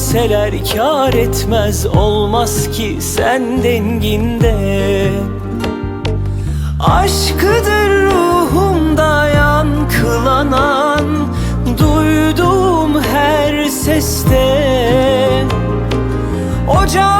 Verseler kar etmez Olmaz ki sen denginde. Aşkıdır ruhumda yankılanan Duyduğum her seste. Ocağı